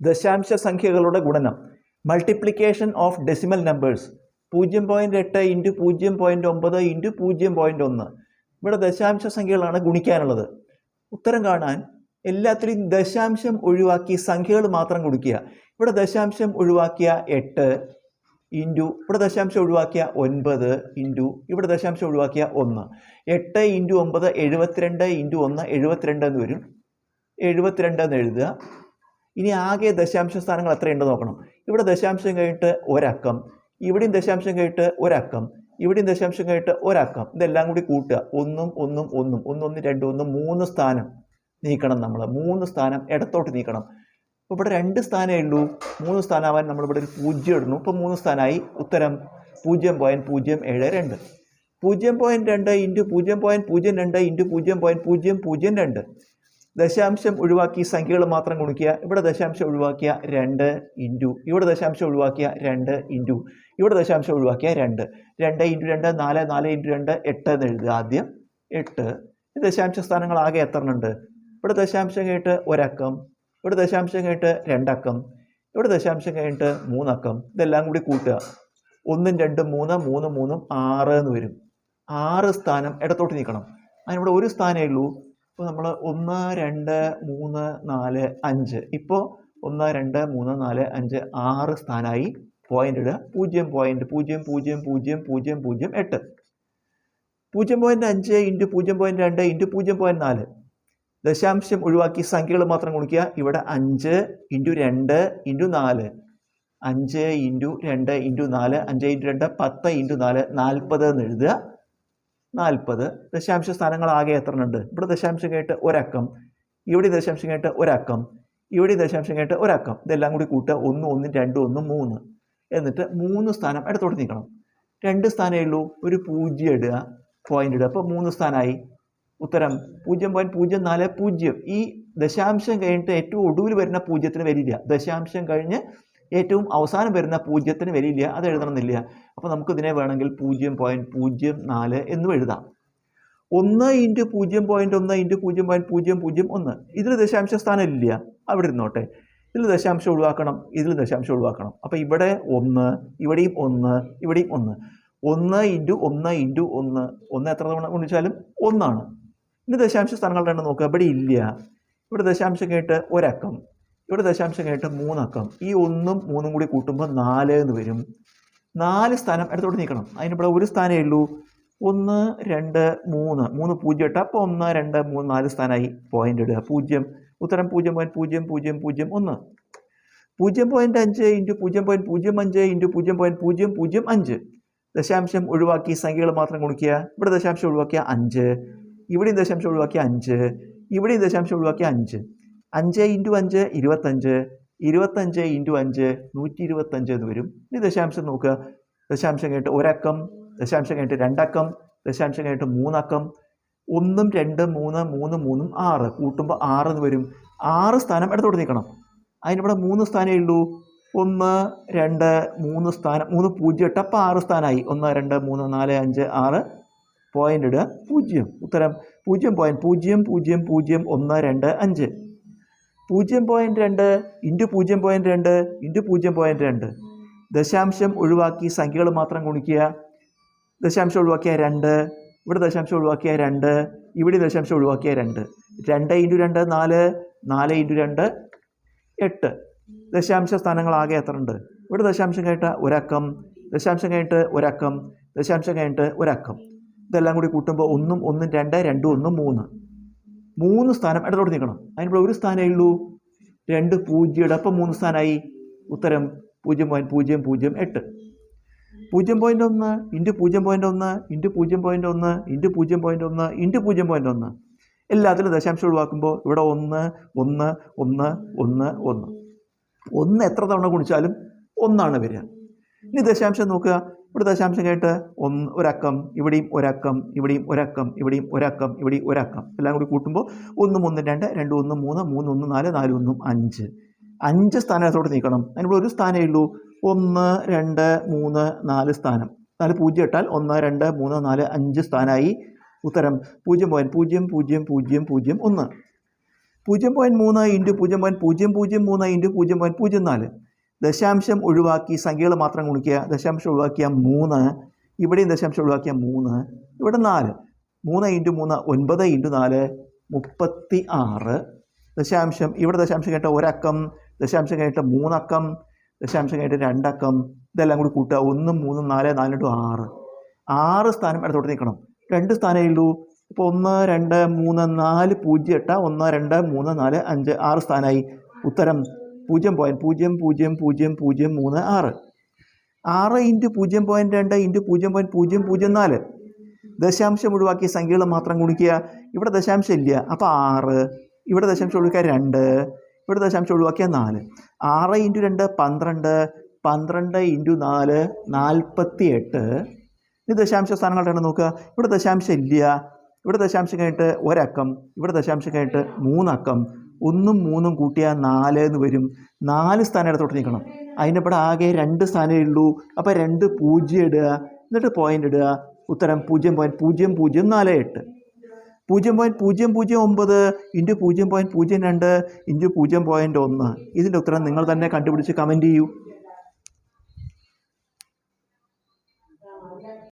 ദശാംശ സംഖ്യകളുടെ ഗുണനം. മൾട്ടിപ്ലിക്കേഷൻ ഓഫ് ഡെസിമൽ നമ്പേഴ്സ് പൂജ്യം പോയിന്റ് എട്ട് ഇന്റു പൂജ്യം പോയിന്റ് ഒമ്പത് ഇന്റു പൂജ്യം പോയിന്റ് ഒന്ന്. ഇവിടെ ദശാംശ സംഖ്യകളാണ് ഗുണിക്കാനുള്ളത്. ഉത്തരം കാണാൻ എല്ലാത്തിലും ദശാംശം ഒഴിവാക്കി സംഖ്യകൾ മാത്രം കൊടുക്കുക. ഇവിടെ ദശാംശം ഒഴിവാക്കിയ എട്ട് ഇന്റു ഇവിടെ ദശാംശം ഒഴിവാക്കിയ ഒൻപത് ഇന്റു ഇവിടെ ദശാംശം ഒഴിവാക്കിയ ഒന്ന്. എട്ട് ഇന്റു ഒമ്പത് എഴുപത്തിരണ്ട് ഇന്റു ഒന്ന് എഴുപത്തിരണ്ട് എന്ന് വരും. എഴുപത്തിരണ്ട് എന്ന് എഴുതുക. ഇനി ആകെ ദശാംശ സ്ഥാനങ്ങൾ എത്രയുണ്ട് നോക്കണം. ഇവിടെ ദശാംശം കഴിഞ്ഞിട്ട് ഒരക്കം ഇവിടെയും ദശാംശം കഴിഞ്ഞിട്ട് ഒരക്കം ഇവിടെയും ദശാംശം കഴിഞ്ഞിട്ട് ഒരക്കം. ഇതെല്ലാം കൂടി കൂട്ടുക. ഒന്നും ഒന്നും ഒന്നും ഒന്നൊന്ന് ഒന്ന് രണ്ട് ഒന്ന് മൂന്ന് സ്ഥാനം നീക്കണം നമ്മൾ മൂന്ന് സ്ഥാനം ഇടത്തോട്ട് നീക്കണം. അപ്പോൾ ഇവിടെ രണ്ട് സ്ഥാനമേ ഉള്ളൂ. മൂന്ന് സ്ഥാനമാവാൻ നമ്മളിവിടെ ഒരു പൂജ്യം ഇടുന്നു. ഇപ്പോൾ മൂന്ന് സ്ഥാനമായി ഉത്തരം പൂജ്യം പോയിന്റ് പൂജ്യം ഏഴ് രണ്ട്. പൂജ്യം പോയിന്റ് രണ്ട് ഇന്റു പൂജ്യം പോയിന്റ് പൂജ്യം രണ്ട് ഇന്റു പൂജ്യം പോയിന്റ് പൂജ്യം പൂജ്യം രണ്ട്. ദശാംശം ഒഴിവാക്കി സംഖ്യകൾ മാത്രം ഗുണിക്കുക. ഇവിടെ ദശാംശം ഒഴിവാക്കിയ രണ്ട് ഇന്റു ഇവിടെ ദശാംശം ഒഴിവാക്കിയ രണ്ട് ഇന്റു ഇവിടെ ദശാംശം ഒഴിവാക്കിയ രണ്ട്. രണ്ട് ഇന്റു രണ്ട് നാല് നാല് ഇന്റു രണ്ട് എട്ട് എന്ന് എഴുതുക ആദ്യം. എട്ട്. ഈ ദശാംശ സ്ഥാനങ്ങൾ ആകെ എത്ര ഉണ്ട് ഇവിടെ ദശാംശം കേട്ട് ഒരക്കം ഇവിടെ ദശാംശം കേട്ട് രണ്ടക്കം ഇവിടെ ദശാംശം കഴിഞ്ഞിട്ട് മൂന്നക്കം. ഇതെല്ലാം കൂടി കൂട്ടുക. ഒന്നും രണ്ടും മൂന്ന് മൂന്ന് മൂന്നും ആറ് എന്ന് വരും. ആറ് സ്ഥാനം ഇടത്തോട്ട് നീക്കണം. അതിനിവിടെ ഒരു സ്ഥാനമേ ഉള്ളൂ. ഇപ്പോൾ നമ്മൾ ഒന്ന് രണ്ട് മൂന്ന് നാല് അഞ്ച്. ഇപ്പോൾ ഒന്ന് രണ്ട് മൂന്ന് നാല് അഞ്ച് ആറ് സ്ഥാനമായി പോയിന്റ് ഇടുക. പൂജ്യം പോയിന്റ് പൂജ്യം പൂജ്യം പൂജ്യം പൂജ്യം പൂജ്യം എട്ട്. പൂജ്യം പോയിന്റ് അഞ്ച് ഇന്റു പൂജ്യം പോയിന്റ് രണ്ട് ഇന്റു പൂജ്യം പോയിന്റ് നാല്. ദശാംശം ഒഴിവാക്കി സംഖ്യകൾ മാത്രം കുളിക്കുക ഇവിടെ അഞ്ച് ഇന്റു രണ്ട് ഇന്റു നാല്. അഞ്ച് ഇന്റു രണ്ട് ഇന്റു നാല്. അഞ്ച് ഇന്റു രണ്ട് പത്ത് ഇന്റു നാല്. നാൽപ്പത് എന്ന് എഴുതുക. നാൽപ്പത് ദശാംശ സ്ഥാനങ്ങൾ ആകെ എത്ര ഉണ്ട് ഇവിടെ ദശാംശം കേട്ട് ഒരക്കം ഇവിടെ ദശാംശം കേട്ട് ഒരക്കം ഇവിടെ ദശാംശം കേട്ട് ഒരക്കം. ഇതെല്ലാം കൂടി കൂട്ടുക. ഒന്ന് ഒന്നും രണ്ട് ഒന്ന് മൂന്ന്. എന്നിട്ട് മൂന്ന് സ്ഥാനം ഇടത്തോട്ട് നീക്കണം. രണ്ട് സ്ഥാനമേ ഉള്ളൂ. ഒരു പൂജ്യം ഇടുക പോയിന്റ് ഇടുക. അപ്പോൾ മൂന്ന് സ്ഥാനമായി. ഉത്തരം പൂജ്യം പോയിന്റ് പൂജ്യം നാല് പൂജ്യം. ഈ ദശാംശം കഴിഞ്ഞിട്ട് ഏറ്റവും ഒടുവിൽ വരുന്ന പൂജ്യത്തിന് വരില്ല. ദശാംശം കഴിഞ്ഞ് ഏറ്റവും അവസാനം വരുന്ന പൂജ്യത്തിന് വരില്ല അത് എഴുതണമെന്നില്ല. അപ്പോൾ നമുക്ക് ഇതിനെ വേണമെങ്കിൽ പൂജ്യം പോയിന്റ് പൂജ്യം നാല് എന്നും എഴുതാം. ഒന്ന് ഇന്റു പൂജ്യം പോയിന്റ് ഒന്ന് ഇന്റു പൂജ്യം പോയിന്റ് പൂജ്യം പൂജ്യം ഒന്ന്. ഇതിൽ ദശാംശ സ്ഥാനം ഇല്ല. അവിടെ ഇരുന്നോട്ടെ. ഇതിൽ ദശാംശം ഒഴിവാക്കണം ഇതിൽ ദശാംശം ഒഴിവാക്കണം. അപ്പോൾ ഇവിടെ ഒന്ന് ഇവിടെയും ഒന്ന് ഇവിടെയും ഒന്ന്. ഒന്ന് ഇന്റു ഒന്ന് ഇന്റു ഒന്ന്. ഒന്ന് എത്ര തവണ ഗുണിച്ചാലും ഒന്നാണ്. ഇനി ദശാംശ സ്ഥാനങ്ങളുടെ എണ്ണം നോക്കുക. ഇവിടെ ഇല്ല. ഇവിടെ ദശാംശം കേട്ട് ഒരക്കം. ഇവിടെ ദശാംശം കേട്ട് മൂന്നക്കം. ഈ ഒന്നും മൂന്നും കൂടി കൂട്ടുമ്പോൾ നാല് എന്ന് വരും. നാല് സ്ഥാനം അടുത്തോട്ട് നീക്കണം. അതിനിവിടെ ഒരു സ്ഥാനമേ ഉള്ളൂ. ഒന്ന് രണ്ട് മൂന്ന്. മൂന്ന് പൂജ്യം ഇട്ട അപ്പോൾ ഒന്ന് രണ്ട് മൂന്ന് നാല് സ്ഥാനമായി പോയിന്റ് ഇടുക. പൂജ്യം. ഉത്തരം പൂജ്യം പോയിന്റ് പൂജ്യം പൂജ്യം പൂജ്യം ഒന്ന്. പൂജ്യം പോയിന്റ് അഞ്ച് ഇന്റു പൂജ്യം പോയിന്റ് പൂജ്യം അഞ്ച് ഇന്റു പൂജ്യം പോയിന്റ് പൂജ്യം പൂജ്യം അഞ്ച്. ദശാംശം ഒഴിവാക്കി സംഖ്യകൾ മാത്രം ഗുണിക്കുക. ഇവിടെ ദശാംശം ഒഴിവാക്കിയ അഞ്ച്. ഇവിടെയും ദശാംശം ഒഴിവാക്കിയ അഞ്ച്. ഇവിടെയും ദശാംശം ഒഴിവാക്കിയ അഞ്ച്. അഞ്ച് ഇന്റു അഞ്ച് ഇരുപത്തഞ്ച്. ഇരുപത്തഞ്ച് ഇന്റു അഞ്ച് നൂറ്റി ഇരുപത്തഞ്ച് എന്ന് വരും. ഇനി ദശാംശം നോക്കുക. ദശാംശം കഴിഞ്ഞിട്ട് ഒരക്കം ദശാംശം കഴിഞ്ഞിട്ട് രണ്ടക്കം ദശാംശം കഴിഞ്ഞിട്ട് മൂന്നക്കം. ഒന്നും രണ്ട് മൂന്ന് മൂന്ന് മൂന്നും ആറ്. കൂട്ടുമ്പോൾ ആറ് എന്ന് വരും. ആറ് സ്ഥാനം ഇടത്തോട്ട് നീക്കണം. അതിനിവിടെ മൂന്ന് സ്ഥാനമേ ഉള്ളൂ. ഒന്ന് രണ്ട് മൂന്ന് സ്ഥാനം. മൂന്ന് പൂജ്യം ഇട്ട് അപ്പോൾ ആറ് സ്ഥാനമായി. ഒന്ന് രണ്ട് മൂന്ന് നാല് അഞ്ച് ആറ്. പോയിന്റ് ഇടുക. പൂജ്യം. ഉത്തരം. പൂജ്യം പോയിന്റ്. പൂജ്യം പൂജ്യം പൂജ്യം ഒന്ന് രണ്ട് അഞ്ച്. പൂജ്യം പോയിന്റ് രണ്ട് ഇന്റു പൂജ്യം പോയിന്റ് രണ്ട് ഇന്റു പൂജ്യം പോയിന്റ് രണ്ട്. ദശാംശം ഒഴിവാക്കി സംഖ്യകൾ മാത്രം ഗുണിക്കുക. ദശാംശം ഒഴിവാക്കിയ രണ്ട് ഇവിടെ ദശാംശം ഒഴിവാക്കിയ രണ്ട് ഇവിടെ ദശാംശം ഒഴിവാക്കിയ രണ്ട്. രണ്ട് ഇന്റു രണ്ട് നാല് നാല് ഇന്റു രണ്ട് എട്ട്. ദശാംശ സ്ഥാനങ്ങൾ ആകെ എത്ര ഉണ്ട്? ഇവിടെ ദശാംശം കഴിഞ്ഞിട്ട് ഒരക്കം ദശാംശം കഴിഞ്ഞിട്ട് ഒരക്കം ദശാംശം കഴിഞ്ഞിട്ട് ഒരക്കം. ഇതെല്ലാം കൂടി കൂട്ടുമ്പോൾ ഒന്നും ഒന്നും രണ്ട് രണ്ടും ഒന്നും മൂന്ന്. മൂന്ന് സ്ഥാനം ഇടത്തോട്ട് നിൽക്കണം അതിനുള്ള ഒരു സ്ഥാനമേ ഉള്ളൂ. രണ്ട് പൂജ്യം അപ്പം മൂന്ന് സ്ഥാനമായി. ഉത്തരം പൂജ്യം പോയിന്റ് പൂജ്യം പൂജ്യം എട്ട്. പൂജ്യം പോയിന്റ് ഒന്ന് ഇന്റു പൂജ്യം പോയിന്റ് ഒന്ന് ഇന്റു പൂജ്യം പോയിന്റ് ഒന്ന് ഇന്റു പൂജ്യം പോയിന്റ് ഒന്ന് ഇന്റു പൂജ്യം പോയിന്റ് ഒന്ന്. എല്ലാത്തിലും ദശാംശം ഒഴിവാക്കുമ്പോൾ ഇവിടെ ഒന്ന് ഒന്ന് ഒന്ന് ഒന്ന് ഒന്ന്. ഒന്ന് എത്ര തവണ ഗുണിച്ചാലും ഒന്നാണ് വരിക. ഇനി ദശാംശം നോക്കുക. ദശാംശം കേട്ട് ഒന്ന് ഒരക്കം ഇവിടെയും ഒരക്കം ഇവിടെയും ഒരക്കം ഇവിടെയും ഒരക്കം ഇവിടെയും ഒരക്കം. എല്ലാം കൂടി കൂട്ടുമ്പോൾ ഒന്നും ഒന്ന് രണ്ട് രണ്ട് ഒന്ന് മൂന്ന് മൂന്ന് ഒന്ന് നാല് നാല് ഒന്നും അഞ്ച്. അഞ്ച് സ്ഥാനത്തോട്ട് നീക്കണം. അതിനിവിടെ ഒരു സ്ഥാനമേ ഉള്ളൂ. ഒന്ന് രണ്ട് മൂന്ന് നാല് സ്ഥാനം. നാല് പൂജ്യം ഇട്ടാൽ ഒന്ന് രണ്ട് മൂന്ന് നാല് അഞ്ച് സ്ഥാനമായി ഉത്തരം. പൂജ്യം പോയിന്റ് പൂജ്യം പൂജ്യം പൂജ്യം പൂജ്യം ഒന്ന്. പൂജ്യം പോയിന്റ് മൂന്ന് ഇന്റു പൂജ്യം പോയിന്റ് പൂജ്യം പൂജ്യം മൂന്ന് ഇന്റു പൂജ്യം പോയിന്റ് പൂജ്യം നാല്. ദശാംശം ഒഴിവാക്കി സംഖ്യകൾ മാത്രം ഗുണിക്കുക. ദശാംശം ഒഴിവാക്കിയ മൂന്ന്. ഇവിടെയും ദശാംശം ഒഴിവാക്കിയ മൂന്ന്. ഇവിടെ നാല്. മൂന്ന് ഇന്റു മൂന്ന് ഒൻപത് ഇന്റു നാല് മുപ്പത്തി ആറ്. ദശാംശം ഇവിടെ ദശാംശം കേട്ട ഒരക്കം. ദശാംശം കേട്ട മൂന്നക്കം. ദശാംശം കേട്ട രണ്ടക്കം. ഇതെല്ലാം കൂടി കൂട്ടുക. ഒന്നും മൂന്നും നാല് നാലിട്ടും ആറ്. ആറ് സ്ഥാനം ഇടത്തോട്ട് നിൽക്കണം രണ്ട് സ്ഥാനമേ ഉള്ളൂ. ഇപ്പോൾ ഒന്ന് രണ്ട് മൂന്ന് നാല് പൂജ്യം എട്ട്. ഒന്ന് രണ്ട് മൂന്ന് നാല് അഞ്ച്. ആറ് സ്ഥാനമായി ഉത്തരം പൂജ്യം പോയിന്റ് പൂജ്യം പൂജ്യം പൂജ്യം പൂജ്യം മൂന്ന് ആറ്. ആറ് ഇന്റു പൂജ്യം പോയിന്റ് രണ്ട് ഇന്റു പൂജ്യം പോയിന്റ് പൂജ്യം പൂജ്യം നാല്. ദശാംശം ഒഴിവാക്കിയ സംഖ്യകൾ മാത്രം ഗുണിക്കുക. ഇവിടെ ദശാംശം ഇല്ല. അപ്പോൾ ആറ്. ഇവിടെ ദശാംശം ഒഴിവാക്കിയ രണ്ട്. ഇവിടെ ദശാംശം ഒഴിവാക്കിയ നാല്. ആറ് ഇന്റു രണ്ട് പന്ത്രണ്ട്. പന്ത്രണ്ട് ഇന്റു നാല് നാൽപ്പത്തി എട്ട് ഇത് ദശാംശ സ്ഥാനങ്ങളുടെ എണ്ണം നോക്കുക. ഇവിടെ ദശാംശം ഇല്ല. ഇവിടെ ദശാംശം കഴിഞ്ഞിട്ട് ഒരക്കം. ഇവിടെ ദശാംശം കഴിഞ്ഞിട്ട് മൂന്നക്കം. ഒന്നും മൂന്നും കൂട്ടിയാൽ നാല് എന്ന് വരും. നാല് സ്ഥാനം ഇടത്തോട്ട് നിൽക്കണം അതിന്റെ ഇവിടെ ആകെ രണ്ട് സ്ഥാനമേ ഉള്ളൂ. അപ്പോൾ രണ്ട് പൂജ്യം ഇടുക എന്നിട്ട് പോയിന്റ് ഇടുക. ഉത്തരം പൂജ്യം പോയിന്റ് പൂജ്യം പൂജ്യം നാല് എട്ട്. പൂജ്യം പോയിന്റ് പൂജ്യം പൂജ്യം ഒമ്പത് ഇന്റു പൂജ്യം പോയിന്റ് പൂജ്യം രണ്ട് ഇന്റു പൂജ്യം പോയിന്റ് ഒന്ന്. ഇതിന്റെ ഉത്തരം നിങ്ങൾ തന്നെ കണ്ടുപിടിച്ച് കമന്റ് ചെയ്യൂ.